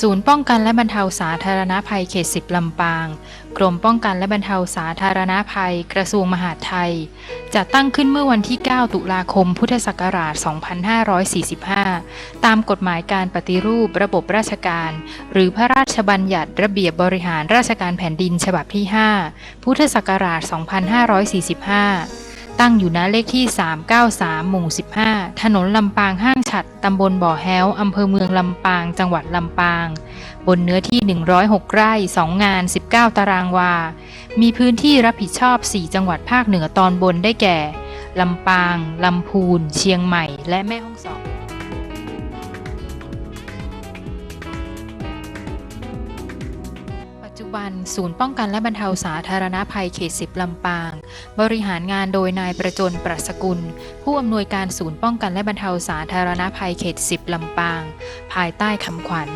ศูนย์ป้องกันและบรรเทาสาธารณภัยเขต10ลำปาง กรมป้องกันและบรรเทาสาธารณภัย กระทรวงมหาดไทย จัดตั้งขึ้นเมื่อวันที่ 9 ตุลาคม พุทธศักราช 2545 ตามกฎหมายการปฏิรูประบบราชการ หรือพระราชบัญญัติระเบียบบริหารราชการแผ่นดินฉบับที่ 5 พุทธศักราช 2545 ตั้งอยู่ณเลขที่ 393 หมู่ 15 ถนนลำปางห้างฉัด ตำบลบ่อแฮ้ว อำเภอเมืองลำปาง จังหวัดลำปาง บนเนื้อที่ 106 ไร่ 2 งาน 19 ตารางวา มีพื้นที่รับผิดชอบ 4 จังหวัดภาคเหนือตอนบนได้แก่ ลำปาง ลำพูน เชียงใหม่ และแม่ฮ่องสอนปัจจุบัน ศูนย์ป้องกันและบรรเทาสาธารณภัยเขต10ลำปาง บริหารงานโดยนายประจนปรัสกุล ผู้อำนวยการศูนย์ป้องกันและบรรเทาสาธารณภัยเขต 10 ลำปาง ภายใต้คำขวัญ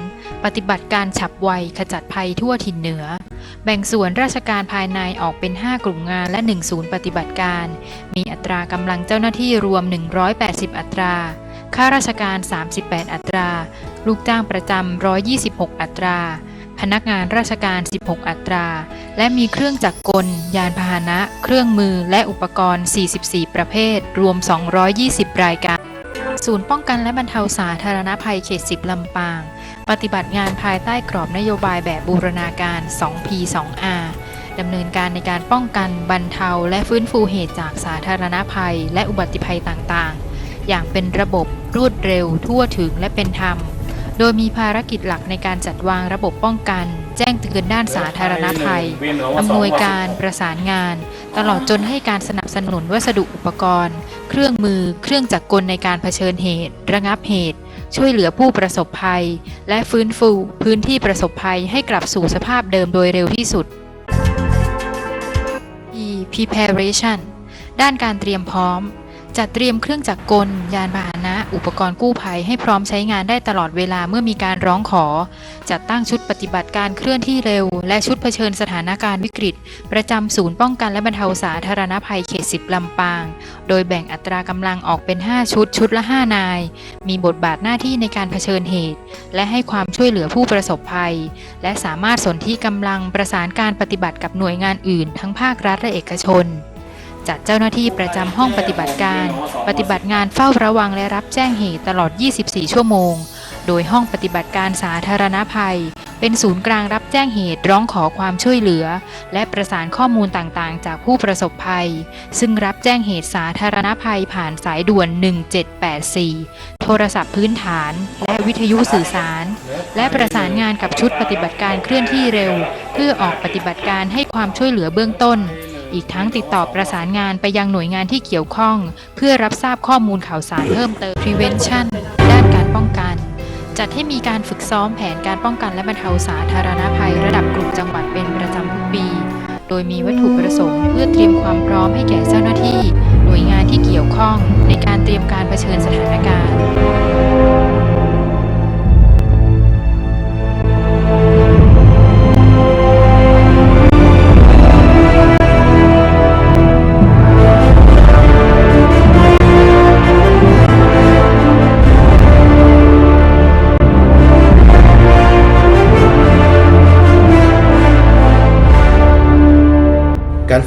ปฏิบัติการฉับไวขจัดภัยทั่วถิ่นเหนือ แบ่งส่วนราชการภายในออกเป็น 5 กลุ่มงานและ 1 ศูนย์ปฏิบัติการ มีอัตรากำลังเจ้าหน้าที่รวม 180 อัตราข้าราชการ 38 อัตรา ลูกจ้างประจำ 126 อัตรา พนักงานราชการ 16 อัตรา และมีเครื่องจักรกล ยานพาหนะ เครื่องมือและอุปกรณ์ 44 ประเภท รวม 220 รายการ ศูนย์ป้องกันและบรรเทาสาธารณภัยเขต 10 ลำปาง ปฏิบัติงานภายใต้กรอบนโยบายแบบบูรณาการ 2P 2R ดำเนินการในการป้องกัน บรรเทา และฟื้นฟูเหตุจากสาธารณภัย และอุบัติภัยต่างๆ อย่างเป็นระบบรวดเร็ว ทั่วถึงและเป็นธรรม โดยมีภารกิจหลักในการจัดวางระบบป้องกัน แจ้งเตือนด้านสาธารณภัย อำนวยการประสานงาน ตลอดจนให้การสนับสนุนวัสดุอุปกรณ์ เครื่องมือ เครื่องจักรกลในการเผชิญเหตุ ระงับเหตุ ช่วยเหลือผู้ประสบภัย และฟื้นฟูพื้นที่ประสบภัยให้กลับสู่สภาพเดิมโดยเร็วที่สุด E preparation ด้านการเตรียมพร้อม จัดเตรียมเครื่องจักรกล ยานพาหนะ อุปกรณ์กู้ภัยให้พร้อมใช้งานได้ตลอดเวลาเมื่อมีการร้องขอ จัดตั้งชุดปฏิบัติการเคลื่อนที่เร็ว และชุดเผชิญสถานการณ์วิกฤต ประจำศูนย์ป้องกันและบรรเทาสาธารณภัยเขต10ลำปาง โดยแบ่งอัตรากำลังออกเป็น 5 ชุดชุดละ 5 นาย มีบทบาทหน้าที่ในการเผชิญเหตุ และให้ความช่วยเหลือผู้ประสบภัย และสามารถสนที่กำลังประสานการปฏิบัติกับหน่วยงานอื่น ทั้งภาครัฐและเอกชน จัดเจ้าหน้าที่ประจำห้องปฏิบัติการ ปฏิบัติงานเฝ้าระวังและรับแจ้งเหตุตลอด 24 ชั่วโมง โดยห้องปฏิบัติการสาธารณภัย เป็นศูนย์กลางรับแจ้งเหตุร้องขอความช่วยเหลือ และประสานข้อมูลต่างๆ จากผู้ประสบภัย ซึ่งรับแจ้งเหตุสาธารณภัยผ่านสายด่วน 1784 โทรศัพท์พื้นฐาน และวิทยุสื่อสาร และประสานงานกับชุดปฏิบัติการเคลื่อนที่เร็ว เพื่อออกปฏิบัติการให้ความช่วยเหลือเบื้องต้น อีกทั้งติดต่อประสานงานไปยังหน่วยงานที่เกี่ยวข้อง เพื่อรับทราบข้อมูลข่าวสารเพิ่มเติม prevention ด้านการป้องกัน จัดให้มีการฝึกซ้อมแผนการป้องกันและบรรเทาสาธารณภัย ระดับกลุ่มจังหวัดเป็นประจำทุกปี โดยมีวัตถุประสงค์ เพื่อเตรียมความพร้อมให้แก่เจ้าหน้าที่ หน่วยงานที่เกี่ยวข้อง ในการเตรียมการเผชิญสถานการณ์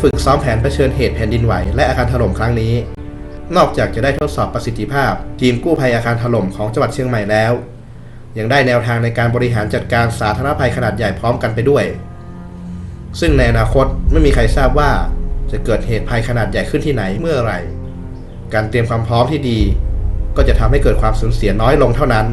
ฝึกซ้อมแผนเผชิญเหตุแผ่นดินไหวและอาคารถล่มครั้งนี้ นอกจากจะได้ทดสอบประสิทธิภาพ ทีมกู้ภัยอาคารถล่มของจังหวัดเชียงใหม่แล้ว ยังได้แนวทางในการบริหารจัดการสาธารณภัยขนาดใหญ่พร้อมกันไปด้วย ซึ่งในอนาคตไม่มีใครทราบว่าจะเกิดเหตุภัยขนาดใหญ่ขึ้นที่ไหนเมื่อไหร่ การเตรียมความพร้อมที่ดี ก็จะทำให้เกิดความสูญเสียน้อยลงเท่านั้น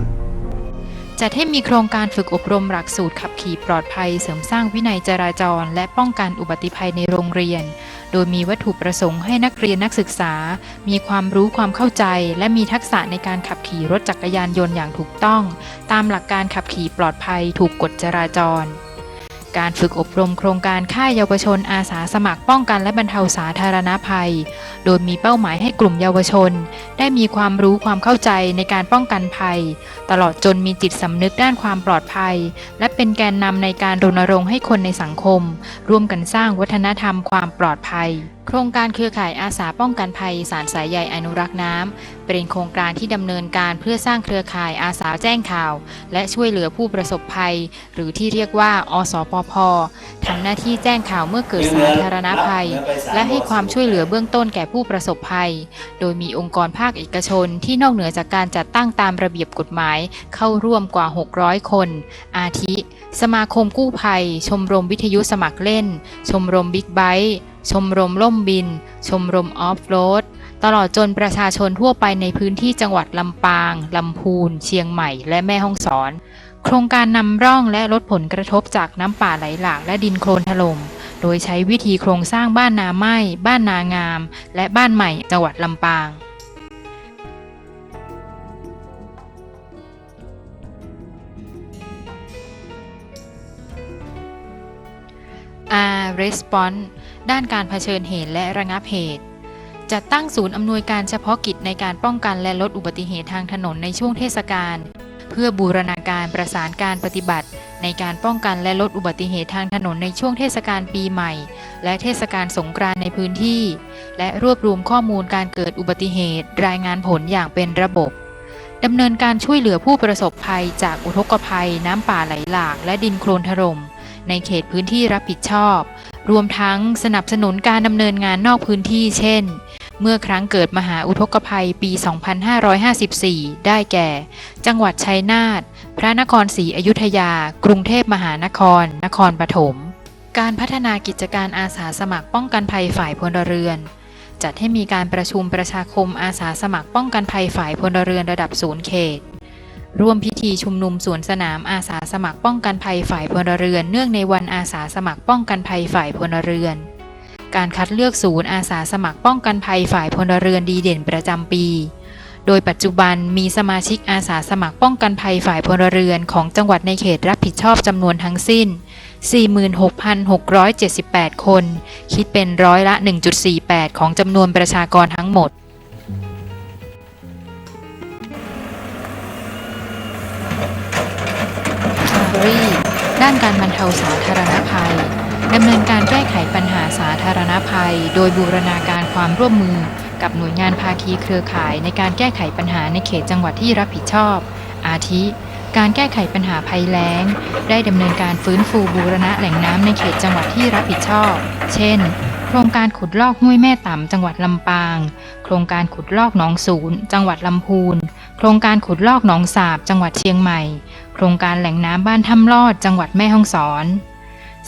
จัดให้มีโครงการฝึกอบรมหลักสูตรขับขี่ปลอดภัย เสริมสร้างวินัยจราจร และป้องกันอุบัติภัยในโรงเรียน โดยมีวัตถุประสงค์ให้นักเรียนนักศึกษา มีความรู้ความเข้าใจ และมีทักษะในการขับขี่รถจักรยานยนต์อย่างถูกต้อง ตามหลักการขับขี่ปลอดภัยถูกกฎจราจร การฝึกอบรมโครงการค่ายเยาวชนอาสาสมัครป้องกันและบรรเทาสาธารณภัย โดยมีเป้าหมายให้กลุ่มเยาวชน ได้มีความรู้ความเข้าใจในการป้องกันภัย ตลอดจนมีจิตสำนึกด้านความปลอดภัย และเป็นแกนนำในการรณรงค์ให้คนในสังคม ร่วมกันสร้างวัฒนธรรมความปลอดภัยโครงการเครือข่ายอาสาป้องกันภัยสารสายใยอนุรักษ์น้ำ เป็นโครงการที่ดำเนินการเพื่อสร้างเครือข่ายอาสาแจ้งข่าว และช่วยเหลือผู้ประสบภัย หรือที่เรียกว่า อสปพทำหน้าที่แจ้งข่าวเมื่อเกิดสาธารณภัย และให้ความช่วยเหลือเบื้องต้นแก่ผู้ประสบภัย โดยมีองค์กรภาคเอกชนที่นอกเหนือจากการจัดตั้งตามระเบียบกฎหมาย เข้าร่วมกว่า 600 คน อาทิ สมาคมกู้ภัย ชมรมวิทยุสมัครเล่น ชมรมบิ๊กไบค์ ชมรมล่มบิน ชมรมออฟโรด ตลอดจนประชาชนทั่วไปในพื้นที่จังหวัดลำปาง ลำพูน เชียงใหม่ และแม่ฮ่องสอน โครงการนำร่องและลดผลกระทบจากน้ำป่าไหลหลากและดินโคลนถล่ม โดยใช้วิธีโครงสร้างบ้านนาไม้ บ้านนางาม และบ้านใหม่จังหวัดลำปาง R Response ด้านการเผชิญเหตุและระงับเหตุ จัดตั้งศูนย์อำนวยการเฉพาะกิจในการป้องกันและลดอุบัติเหตุทางถนนในช่วงเทศกาลเพื่อบูรณาการประสานการปฏิบัติ ในการป้องกันและลดอุบัติเหตุทางถนนในช่วงเทศกาลปีใหม่ และเทศกาลสงกรานต์ในพื้นที่ และรวบรวมข้อมูลการเกิดอุบัติเหตุ รายงานผลอย่างเป็นระบบดำเนินการช่วยเหลือผู้ประสบภัยจากอุทกภัย น้ำป่าไหลหลาก และดินโคลนถล่ม ในเขตพื้นที่รับผิดชอบ รวมทั้งสนับสนุนการดำเนินงานนอกพื้นที่เช่น เมื่อครั้งเกิดมหาอุทกภัยปี 2554 ได้แก่ จังหวัดชัยนาท พระนครศรีอยุธยา กรุงเทพมหานคร นครปฐม การพัฒนากิจการอาสาสมัครป้องกันภัยฝ่ายพลเรือนจัดให้มีการประชุมประชาคมอาสาสมัครป้องกันภัยฝ่ายพลเรือนระดับศูนย์เขต ร่วมพิธีชุมนุมสวนสนามอาสาสมัครป้องกันภัยฝ่ายพลเรือน เนื่องในวันอาสาสมัครป้องกันภัยฝ่ายพลเรือน การคัดเลือกศูนย์อาสาสมัครป้องกันภัยฝ่ายพลเรือนดีเด่นประจำปี โดยปัจจุบันมีสมาชิกอาสาสมัครป้องกันภัยฝ่ายพลเรือนของจังหวัดในเขตรับผิดชอบจำนวนทั้งสิ้น 46,678 คน คิดเป็นร้อยละ 1.48 ของจำนวนประชากรทั้งหมด ด้านการบรรเทาสาธารณภัยดำเนินการแก้ไขปัญหาสาธารณภัย โดยบูรณาการความร่วมมือ กับหน่วยงานภาคีเครือข่ายในการแก้ไขปัญหาในเขตจังหวัดที่รับผิดชอบ อาทิ การแก้ไขปัญหาภัยแล้ง ได้ดำเนินการฟื้นฟูบูรณะแหล่งน้ำในเขตจังหวัดที่รับผิดชอบ เช่น โครงการขุดลอกห้วยแม่ต่ำจังหวัดลำปาง โครงการขุดลอกหนองศูนย์ จังหวัดลำพูน โครงการขุดลอกหนองสาบ จังหวัดเชียงใหม่ โครงการแหล่งน้ำบ้านถ้ำลอดจังหวัดแม่ฮ่องสอน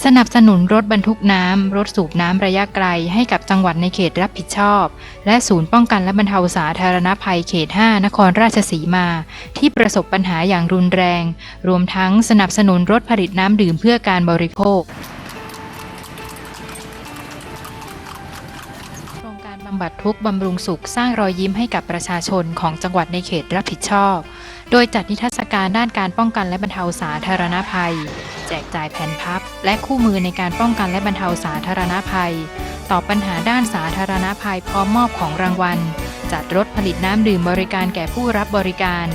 สนับสนุนรถบรรทุกน้ำ รถสูบน้ำระยะไกลให้กับจังหวัดในเขตรับผิดชอบ และศูนย์ป้องกันและบรรเทาสาธารณภัยเขต 5 นครราชสีมา ที่ประสบปัญหาอย่างรุนแรง รวมทั้งสนับสนุนรถผลิตน้ำดื่มเพื่อการบริโภคำบัดทุกข์บำรุงสุขสร้างรอยยิ้มให้กับประชาชนของจังหวัดในเขตรับผิดชอบ โดยจัดนิทรรศการด้านการป้องกันและบรรเทาสาธารณภัย แจกจ่ายแผ่นพับ และคู่มือในการป้องกันและบรรเทาสาธารณภัย ตอบปัญหาด้านสาธารณภัยพร้อมมอบของรางวัล จัดรถผลิตน้ำดื่มบริการแก่ผู้รับบริการ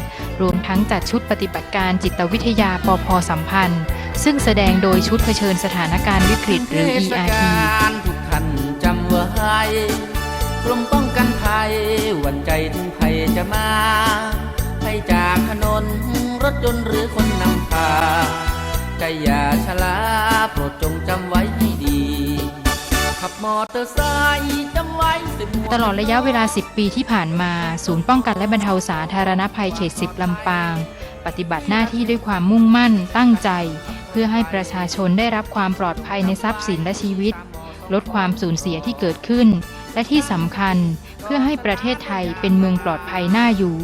รวมทั้งจัดชุดปฏิบัติการจิตวิทยาปพสัมพันธ์ ซึ่งแสดงโดยชุดเผชิญสถานการณ์วิกฤตหรือ ERT กาลทุกท่านจำไว้ กรมป้องกันภัยหวันใจถึงภัยจะมาภัยจากถนนรถยนต์หรือคนนำพาใจอย่าชะลาโปรดจงจำไว้ให้ดี ขับมอเตอร์ไซค์จำไว้สิบตลอดระยะเวลา 10 ปีที่ผ่านมา ศูนย์ป้องกันและบรรเทาสาธารณภัยเขต10ลำปาง ปฏิบัติหน้าที่ด้วยความมุ่งมั่นตั้งใจ เพื่อให้ประชาชนได้รับความปลอดภัยในทรัพย์สินและชีวิต ลดความสูญเสียที่เกิดขึ้น และที่สำคัญเพื่อให้ประเทศไทยเป็นเมืองปลอดภัยน่าอยู่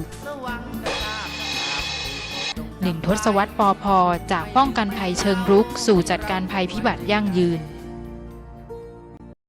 หนึ่งทศวรรษปอพจากป้องกันภัยเชิงรุก สู่จัดการภัยพิบัติยั่งยืน